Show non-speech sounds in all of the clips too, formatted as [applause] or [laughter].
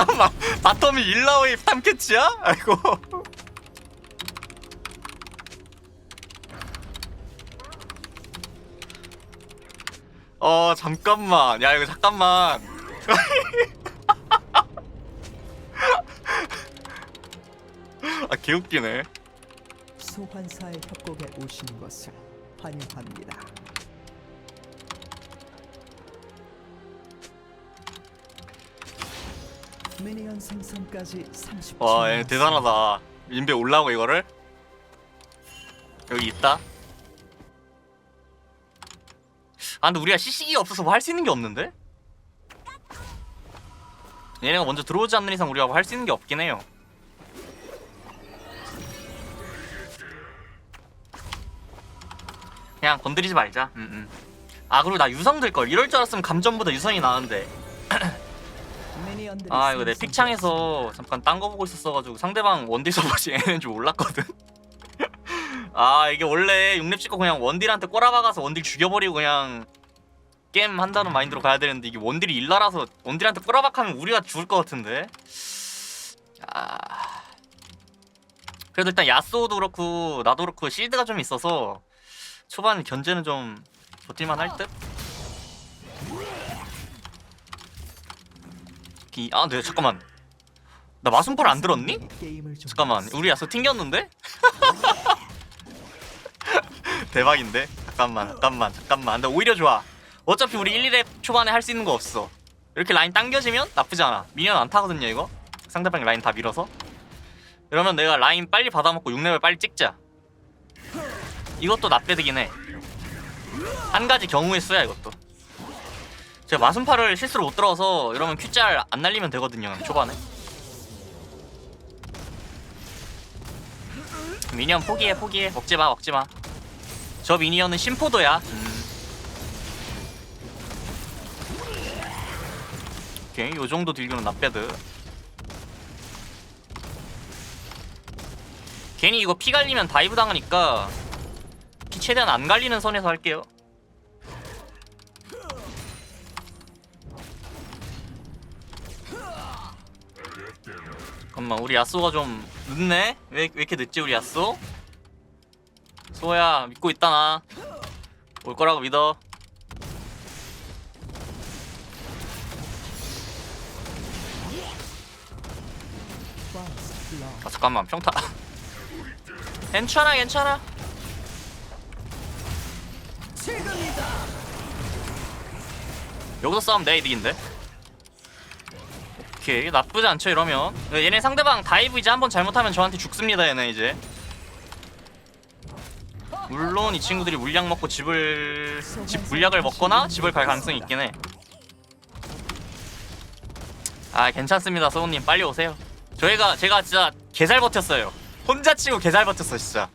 [laughs] 잠깐만 바텀이 일라오이 탐캐치야? 아이고 [laughs] 어 잠깐만 야 이거 잠깐만 [laughs] 아 개웃기네 소환사의 협곡에 오신 것을 환영합니다. 미니언 생성까지 30초. 와 얘 대단하다. 인베 올라오고 이거를? 여기 있다? 아 근데 우리가 CC기가 없어서 뭐 할 수 있는 게 없는데? 얘네가 먼저 들어오지 않는 이상 우리가 뭐 할 수 있는 게 없긴 해요. 그냥 건드리지 말자. 음, 음. 아 그리고 나 유성 될 걸. 이럴 줄 알았으면 감전보다 유성이 나은데 아 이거 내. 픽창에서 잠깐 딴 거 보고 있었어가지고 상대방 원딜 서버지 얘는 [laughs] 줄 몰랐거든 [laughs] 아 이게 원래 6렙 찍고 그냥 원딜한테 꼬라박아서 원딜 죽여버리고 그냥 게임 한다는 마인드로 가야 되는데 이게 원딜이 일라라서 원딜한테 꼬라박하면 우리가 죽을 것 같은데 아 그래도 일단 야스오도 그렇고 나도 그렇고 실드가 좀 있어서 초반 견제는 좀 버틸만 할 듯? 기... 아, 네, 잠깐만. 나 마순포를 안 들었니? 잠깐만, 우리 야수 튕겼는데? [laughs] 대박인데? 잠깐만, 잠깐만, 잠깐만. 근데 오히려 좋아. 어차피 우리 1, 2렙 초반에 할 수 있는 거 없어. 이렇게 라인 당겨지면 나쁘지 않아. 미니언 안 타거든요, 이거. 상대방이 라인 다 밀어서. 이러면 내가 라인 빨리 받아먹고 6렙을 빨리 찍자. 이것도 나빼드긴 해. 한 가지 경우의 수야, 이것도. 제가 마순파를 실수로 못 들어서 이러면 Q짤 안 날리면 되거든요, 초반에. 미니언 포기해 포기해. 먹지마 먹지마. 저 미니언은 심포도야. 음. 오케이 요정도 딜교는 나빼드. 괜히 이거 피 갈리면 다이브 당하니까 피 최대한 안 갈리는 선에서 할게요 잠깐만 우리 야쏘가 좀 늦네? 왜, 왜 이렇게 늦지 우리 야쏘? 소야 믿고 있다 나. 올 거라고 믿어. 아 잠깐만 평타. [laughs] 괜찮아 괜찮아. 여기서 싸우면 내 이득인데. 오케이 나쁘지 않죠 이러면. 얘네 상대방 다이브 이제 한번 잘못하면 저한테 죽습니다 얘네 이제. 물론 이 친구들이 물약 먹고 집을 집 물약을 먹거나 집을 갈 가능성이 있긴 해. 아 괜찮습니다 소우님 빨리 오세요. 저희가 제가 진짜 개잘 버텼어요. 혼자 치고 개잘 버텼어 진짜.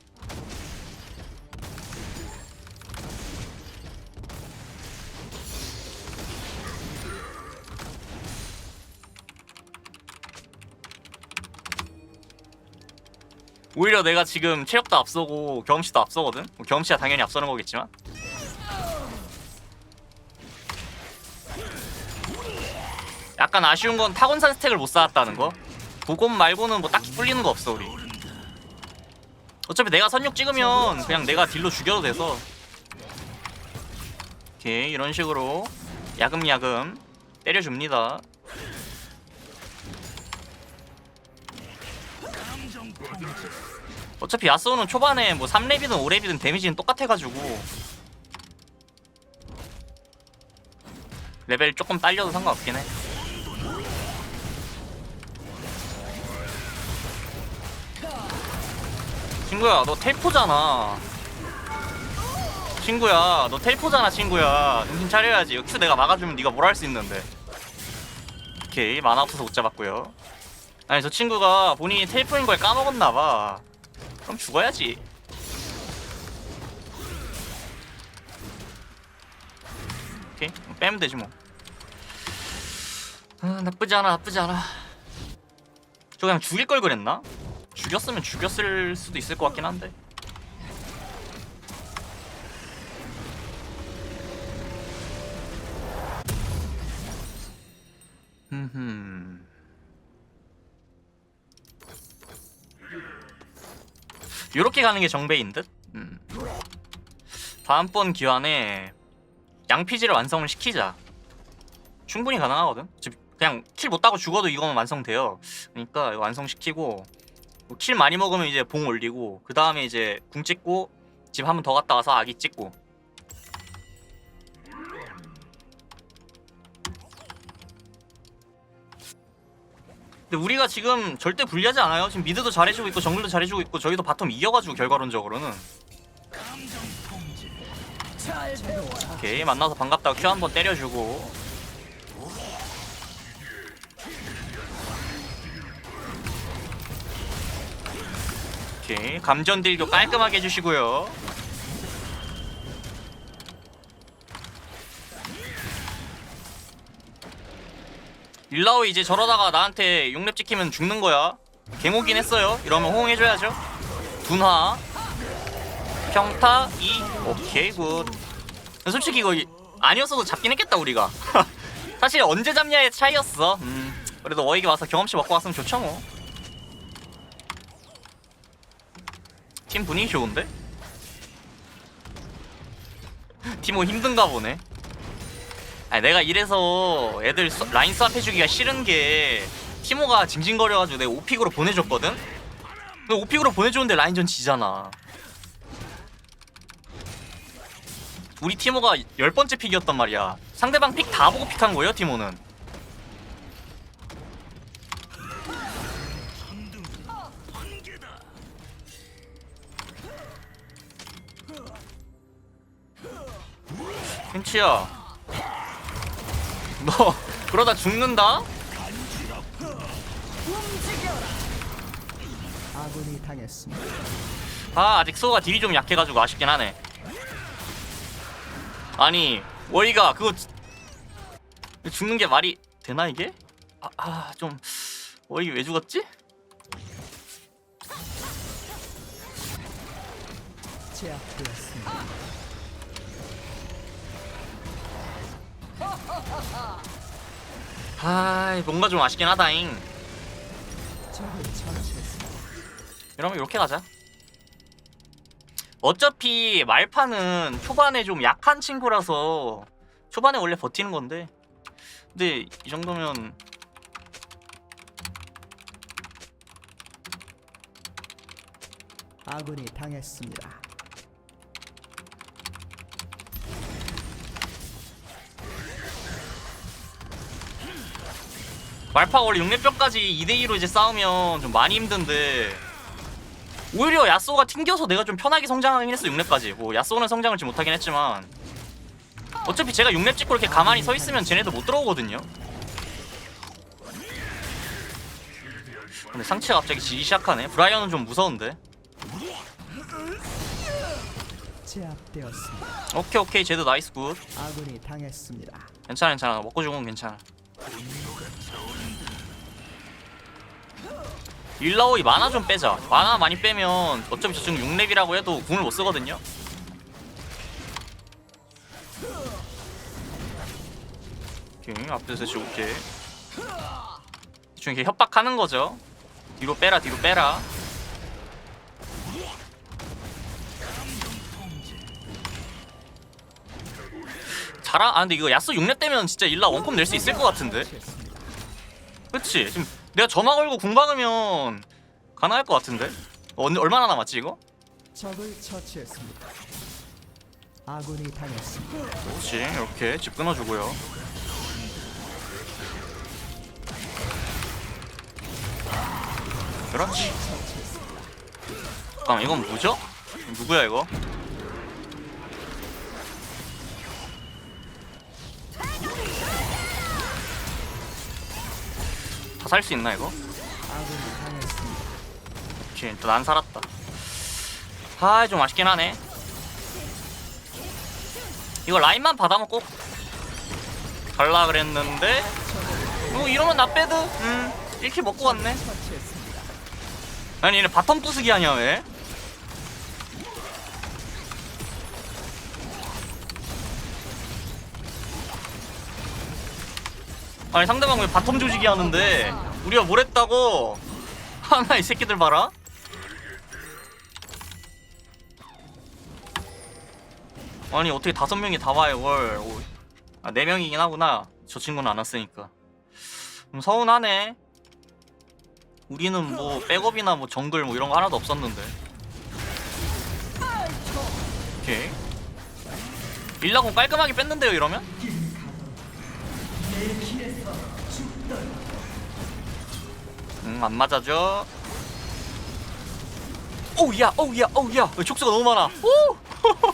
오히려 내가 지금 체력도 앞서고 경험치도 앞서거든. 뭐 경험치가 당연히 앞서는 거겠지만. 약간 아쉬운 건 타곤산 스택을 못 쌓았다는 거. 그것 말고는 뭐 딱히 뿔리는 거 없어 우리. 어차피 내가 선육 찍으면 그냥 내가 딜로 죽여도 돼서. 오케이 이런 식으로 야금야금 때려줍니다. 어차피 야스오는 초반에 뭐 3렙이든 5렙이든 데미지는 똑같아가지고 레벨 조금 딸려도 상관없긴 해. 친구야 너 텔포잖아. 친구야 너 텔포잖아 친구야. 정신 차려야지. 큐 내가 막아주면 네가 뭘 할 수 있는데. 오케이 만화 없어서 못 잡았고요 아니 저 친구가 본인이 텔포인 걸 까먹었나봐. 그럼 죽어야지. 오케이 빼면 되지 뭐. 아, 나쁘지 않아 나쁘지 않아. 저 그냥 죽일 걸 그랬나? 죽였으면 죽였을 수도 있을 것 같긴 한데 요렇게 가는 게 정배인 듯? 음. 다음번 기환에 양피지를 완성을 시키자 충분히 가능하거든 집- 그냥 킬 못 따고 죽어도 이거면 완성돼요 그러니까 이거 완성시키고 뭐킬 많이 먹으면 이제 봉 올리고 그 다음에 이제 궁 찍고 집 한 번 더 갔다 와서 아기 찍고 근데 우리가 지금 절대 불리하지 않아요? 지금 미드도 잘해주고 있고 정글도 잘해주고 있고 저희도 바텀 이겨가지고 결과론적으로는. 오케이 만나서 반갑다고 큐한번 때려주고. 오케이 감전 딜교 깔끔하게 해주시고요 일라오 이제 저러다가 나한테 용렙 찍히면 죽는 거야. 개모긴 했어요. 이러면 호응해줘야죠. 둔화 평타 2 오케이 굿. 솔직히 이거 이- 아니었어도 잡긴 했겠다 우리가. [laughs] 사실 언제 잡냐의 차이였어. 음, 그래도 어에게 와서 경험치 먹고 왔으면 좋죠 뭐. 팀 분위기 좋은데? [laughs] 티모 힘든가 보네 아니 내가 이래서 애들 수- 라인 스왑 해주기가 싫은 게 티모가 징징거려가지고 내가 오픽으로 보내줬거든? 근데 오픽으로 보내줬는데 라인전 지잖아. 우리 티모가 열 번째 픽이었단 말이야. 상대방 픽 다 보고 픽한 거예요 티모는? 켄치야 너 그러다 죽는다? 아군이 당했습니다. 아 아직 소가 딜이 좀 약해가지고 아쉽긴 하네 아니 워이가 그거 지- 죽는 게 말이 되나 이게? 아좀 워이 왜 죽었지? 제압되었습니다. 아 뭔가 좀 아쉽긴 하다잉. 이러면 이렇게 가자 어차피 말파는 초반에 좀 약한 친구라서 초반에 원래 버티는 건데 근데 이 정도면 아군이 당했습니다. 말파 원래 6렙병까지 2대2로 이제 싸우면 좀 많이 힘든데 오히려 야쏘가 튕겨서 내가 좀 편하게 성장하긴 했어 6렙까지. 뭐 야쏘는 성장을 좀 못하긴 했지만. 어차피 제가 6렙 찍고 이렇게 가만히 서 있으면 쟤네도 못 들어오거든요. 근데 상체가 갑자기 지기 시작하네. 브라이언은 좀 무서운데. 제압되었습니다. 오케이 오케이. 쟤도 나이스 굿. 아군이 당했습니다. 괜찮아 괜찮아. 먹고 죽으면 괜찮아 일라오이 만화 좀 빼자. 만화 많이 빼면 어차피 저쪽 6렙이라고 해도 궁을 못 쓰거든요. 오케이 앞에서 대충 이렇게 협박하는 거죠. 뒤로 빼라 뒤로 빼라. 잘하 아 근데 이거 야스 6렙 되면 진짜 일라 원컵 낼수 있을 것 같은데. 그치? 지금 내가 전화 걸고 궁 박으면 가능할 것 같은데 어, 얼마나 남았지 이거? 적을 처치했습니다. 아군이 당했습니다. 그렇지 이렇게 집 끊어주고요 그렇지. 잠깐만 이건 뭐죠? 누구야 이거? 다 살 수 있나 이거? 오케이 일단 안 살았다 아 좀 아쉽긴 하네 이거 라인만 받아먹고 갈라 그랬는데 뭐 이러면 나 빼드 음 이렇게 먹고 왔네. 아니 얘네 바텀 부수기 하냐 왜? 아니 상대방 왜 바텀 조직이 하는데 우리가 뭘 했다고? [laughs] 하나 이 새끼들 봐라. 아니 어떻게 다섯 명이 다 와요 월. 아, 네 명이긴 하구나. 저 친구는 안 왔으니까. 좀 서운하네. 우리는 뭐 백업이나 뭐 정글 뭐 이런 거 하나도 없었는데. 오케이. 일라공 깔끔하게 뺐는데요 이러면? 안 맞아줘? 오우야 오우야 오우야. 왜 촉수가 너무 많아. 오! [laughs]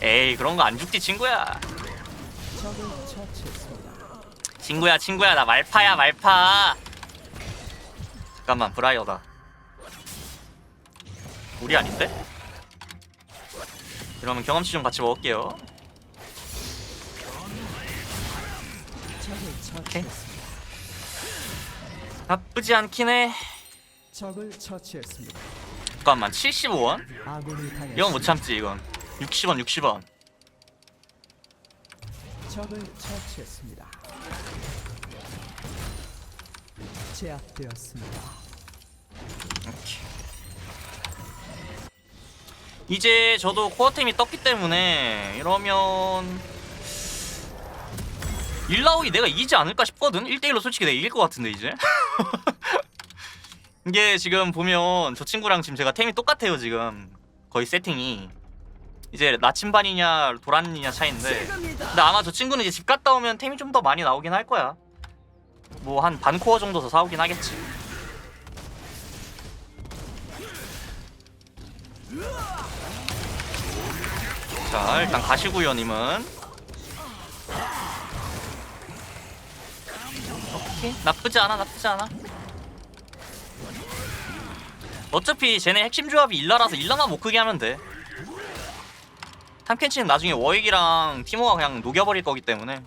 에이 그런 거 안 죽지 친구야. 친구야 친구야 나 말파야 말파. 잠깐만 브라이어다. 우리 아닌데? 이러면 경험치 좀 같이 먹을게요. 처치했습니다. 나쁘지 않긴 해 적을 처치했습니다. 잠깐만 75원? 아군이 당했습니다. 이건 못 참지 이건 60원 60원 적을 처치했습니다. 제압되었습니다. 오케이. 이제 저도 코어템이 떴기 때문에 이러면 일라오이 내가 이기지 않을까 싶거든 1대1로 솔직히 내가 이길 것 같은데 이제 [laughs] 이게 지금 보면 저 친구랑 지금 제가 템이 똑같아요 지금. 거의 세팅이. 이제 나침반이냐 도란이냐 차이인데. 근데 아마 저 친구는 이제 집 갔다 오면 템이 좀 더 많이 나오긴 할 거야. 뭐 한 반 코어 정도 더 사오긴 하겠지. 자 일단 가시고요 님은 오케이. 나쁘지 않아 나쁘지 않아. 어차피 쟤네 핵심 조합이 일라라서 일라만 못 크게 하면 돼. 탐켄치는 나중에 워익이랑 티모가 그냥 녹여버릴 거기 때문에.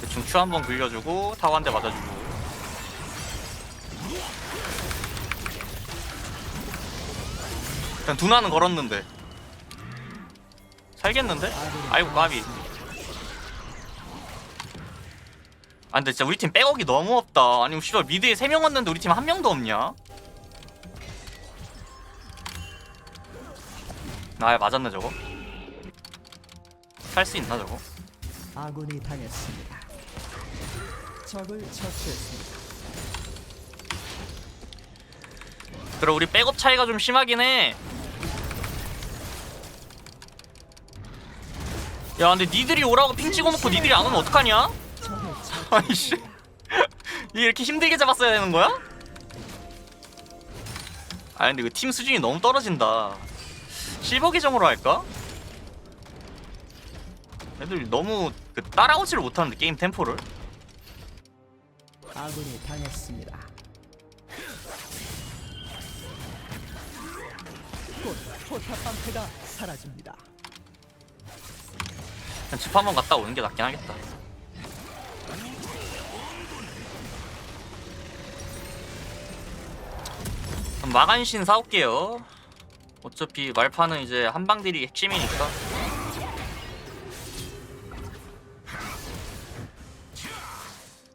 대충 큐 한번 굴려주고 타워 한 대 맞아주고. 일단 두나는 걸었는데. 살겠는데? 아이고 까비 아 근데 진짜 우리 팀 백업이 너무 없다 아니 씨발 미드에 3명 왔는데 우리 팀 한 명도 없냐? 아 맞았네 저거 살 수 있나 저거? 아군이 당했습니다. 적을 처치했습니다. 그래 우리 백업 차이가 좀 심하긴 해. 야 근데 니들이 오라고 핑 찍어놓고 니들이 안 오면 어떡하냐? 적을 처치. 아니 씨 이게 이렇게 힘들게 잡았어야 되는 거야? 아 근데 그 팀 수준이 너무 떨어진다 실버 계정으로 할까? 애들 너무 그 따라오지를 못하는데 게임 템포를 아군이 당했습니다. 곧 포탑 방패가 사라집니다. 그냥 집 한번 갔다 오는 게 낫긴 하겠다 그럼 마간신 사올게요 어차피 말파는 이제 한방들이 핵심이니까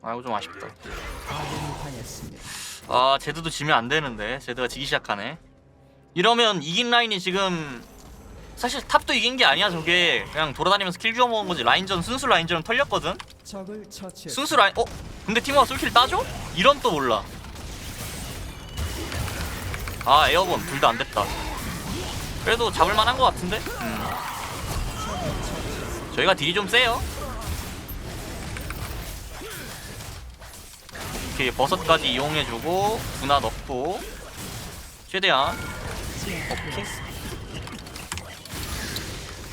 아이고 좀 아쉽다. 아 제드도 지면 안 되는데 제드가 지기 시작하네 이러면 이긴 라인이 지금 사실 탑도 이긴 게 아니야 저게 그냥 돌아다니면서 킬 주워 먹은 거지 라인전 순수 라인전은 털렸거든. 순수 라인 어? 근데 팀워가 솔킬 따줘? 이런 또 몰라 아 에어본 둘다 안 됐다 그래도 잡을 만 한 것 같은데? 음. 저희가 딜이 좀 세요 이렇게 버섯까지 이용해주고 분화 넣고 최대한 오케이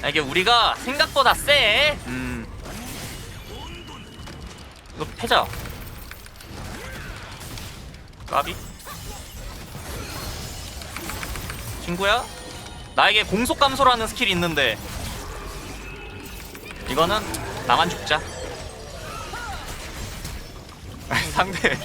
아, 이게 우리가 생각보다 세 음. 이거 패자 까비 친구야 나에게 공속 감소라는 스킬이 있는데 이거는 나만 죽자 [laughs] 상대.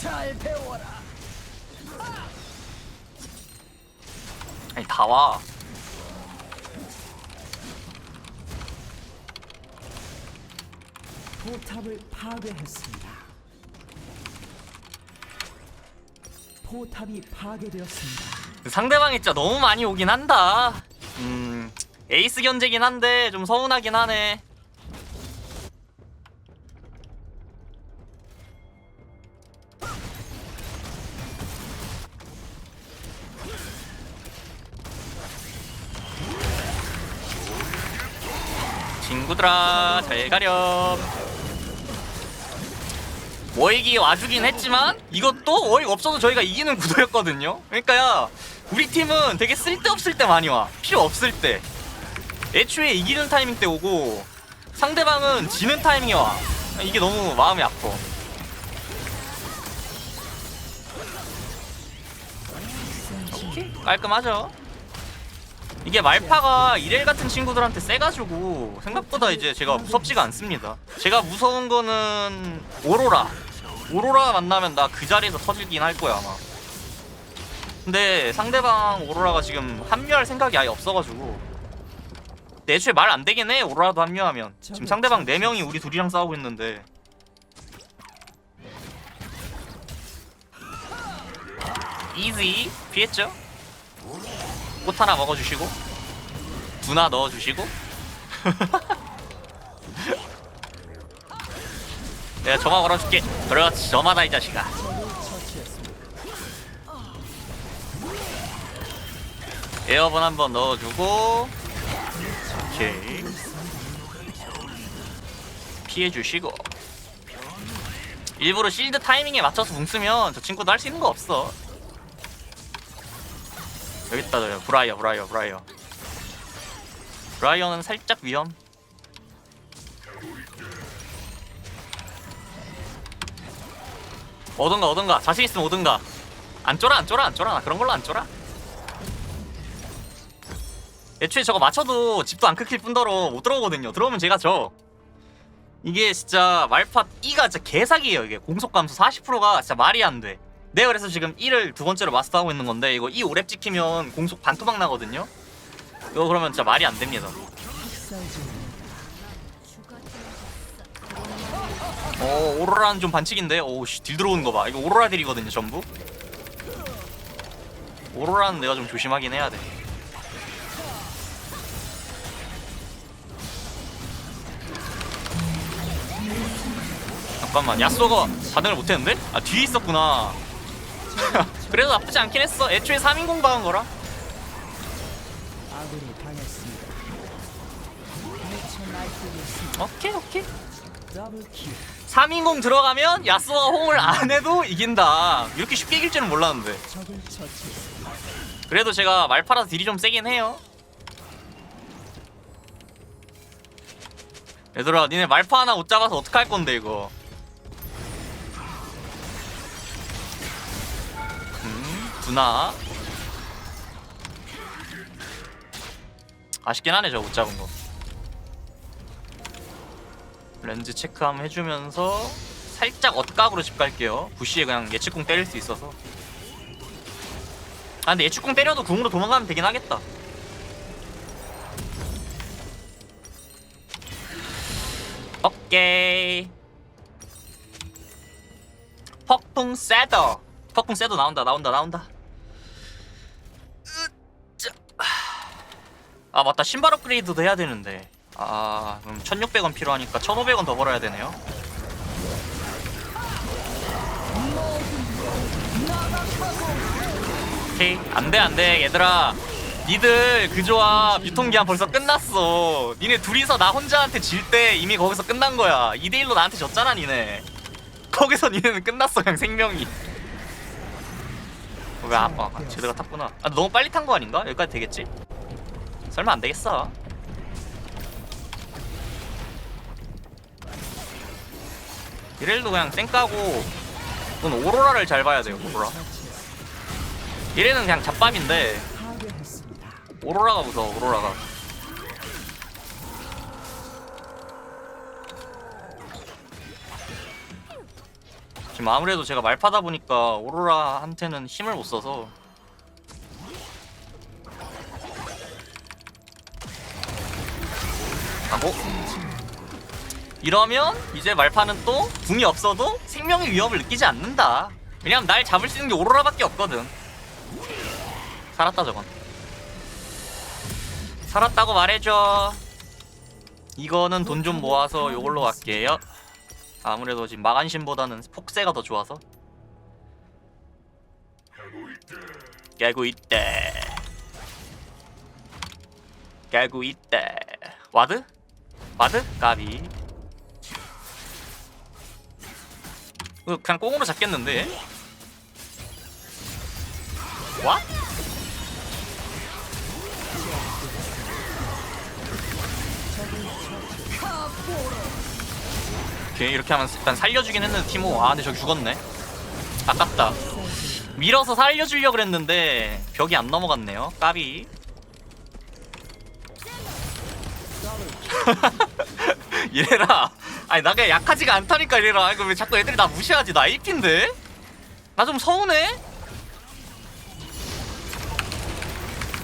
잘 배워라. 아니 다와 포탑을 파괴했습니다. 포탑이 파괴되었습니다. 상대방이 진짜 너무 많이 오긴 한다. 음, 에이스 견제긴 한데 좀 서운하긴 하네. 친구들아 잘 가렴. 워익이 와주긴 했지만 이것도 워익 없어도 저희가 이기는 구도였거든요. 그러니까요 우리 팀은 되게 쓸데없을 때 많이 와 필요 없을 때 애초에 이기는 타이밍 때 오고 상대방은 지는 타이밍에 와 이게 너무 마음이 아파. 오케이 깔끔하죠. 이게 말파가 이렐 같은 친구들한테 세가지고 생각보다 이제 제가 무섭지가 않습니다. 제가 무서운 거는 오로라. 오로라 만나면 나 그 자리에서 터질긴 할 거야 아마. 근데 상대방 오로라가 지금 합류할 생각이 아예 없어가지고. 근데 애초에 말 안 되긴 해 오로라도 합류하면. 지금 상대방 4명이 우리 둘이랑 싸우고 있는데. 이지 피했죠? 꽃 하나 먹어주시고 두나 넣어주시고. [laughs] 내가 점화 걸어줄게. 그렇지 점화다 이 자식아. 에어본 한번 넣어주고. 오케이. 피해주시고. 일부러 실드 타이밍에 맞춰서 궁 쓰면 저 친구도 할 수 있는 거 없어 여기 있다 저 브라이어 브라이어 브라이어. 브라이어는 살짝 위험. 오든가 오든가. 자신 있으면 오든가. 안 쫄아 안 쫄아 안 쫄아. 나 그런 걸로 안 쫄아. 애초에 저거 맞춰도 집도 안 끊길 뿐더러 못 들어오거든요. 들어오면 제가 져. 이게 진짜 말파 E가 진짜 개사기예요 이게. 공속 감소 40%가 진짜 말이 안돼 내가 그래서 지금 E를 두 번째로 마스터하고 있는 건데 이거 E 오랩 찍히면 공속 반토막 나거든요? 이거 그러면 진짜 말이 안 됩니다. 어 오로라는 좀 반칙인데? 오우씨 딜 들어오는 거봐. 이거 오로라 딜이거든요 전부. 오로라는 내가 좀 조심하긴 해야 돼. 잠깐만 야쏘가 반응을 못했는데? 아 뒤에 있었구나 [laughs] 그래도 나쁘지 않긴 했어 애초에 3인공 박은 거라 아군이 당했습니다. 미쳐 날뛰겠습니다. 오케이 오케이 더블 킬. 3인공 들어가면 야쏘가 홍을 안 해도 이긴다 이렇게 쉽게 이길 줄은 몰랐는데 적을 처치했습니다. 그래도 제가 말파라서 딜이 좀 세긴 해요. 얘들아, 니네 말파 하나 못 잡아서 어떡할 건데 이거? 음, 두나. 아쉽긴 하네 저거 못 잡은 거. 렌즈 체크 한번 해주면서 살짝 엇각으로 집 갈게요. 부시에 그냥 예측공 때릴 수 있어서. 아 근데 예측공 때려도 궁으로 도망가면 되긴 하겠다 오케이 폭풍 세더 폭풍 세더 나온다 나온다 나온다 아 맞다. 신발 업그레이드도 해야 되는데. 아 그럼 1600원 필요하니까 1500원 더 벌어야 되네요. 오케이. 안돼 안돼 얘들아. 니들 그 조합 유통기한 벌써 끝났어. 니네 둘이서 나 혼자한테 질 때 이미 거기서 끝난 거야. 2대1로 나한테 졌잖아 니네. 거기서 니네는 끝났어 그냥 생명이. 왜 아빠 아, 제대가 탔구나. 아 너무 빨리 탄 거 아닌가? 여기까지 되겠지? 설마 안 되겠어 이렐도 그냥 쌩 까고 이건 오로라를 잘 봐야 돼요 오로라. 이래는 그냥 잡밤인데. 오로라가 무서워 오로라가 지금 아무래도 제가 말파다 보니까 오로라한테는 힘을 못 써서 하고 이러면 이제 말파는 또 궁이 없어도 생명의 위협을 느끼지 않는다. 왜냐면 날 잡을 수 있는 게 오로라밖에 없거든. 살았다 저건. 살았다고 말해줘. 이거는 돈 좀 모아서 요걸로 갈게요. 아무래도 지금 마간신보다는 폭세가 더 좋아서. 깨고 있대. 깨고 있대. 와드? 와드? 까비. 이거 그냥 꽁으로 잡겠는데? 와? 오케이 이렇게 하면 일단 살려주긴 했는데 티모 아 근데 저기 죽었네 아깝다 밀어서 살려주려고 그랬는데 벽이 안 넘어갔네요 까비 [laughs] 이래라. 아니 나 그냥 약하지가 않다니까 이래라. 이거 왜 자꾸 애들이 나 무시하지? 나 1피인데? 나 좀 서운해?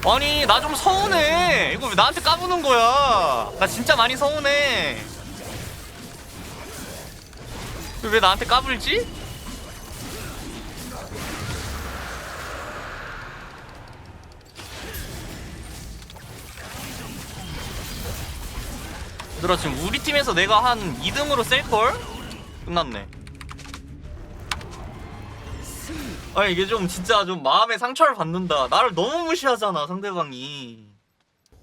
아니 나 좀 서운해. 이거 왜 나한테 까부는 거야? 나 진짜 많이 서운해. 왜 나한테 까불지? 얘들아 지금 우리 팀에서 내가 한 2등으로 셀걸? 끝났네. 아니 이게 좀 진짜 좀 마음에 상처를 받는다. 나를 너무 무시하잖아 상대방이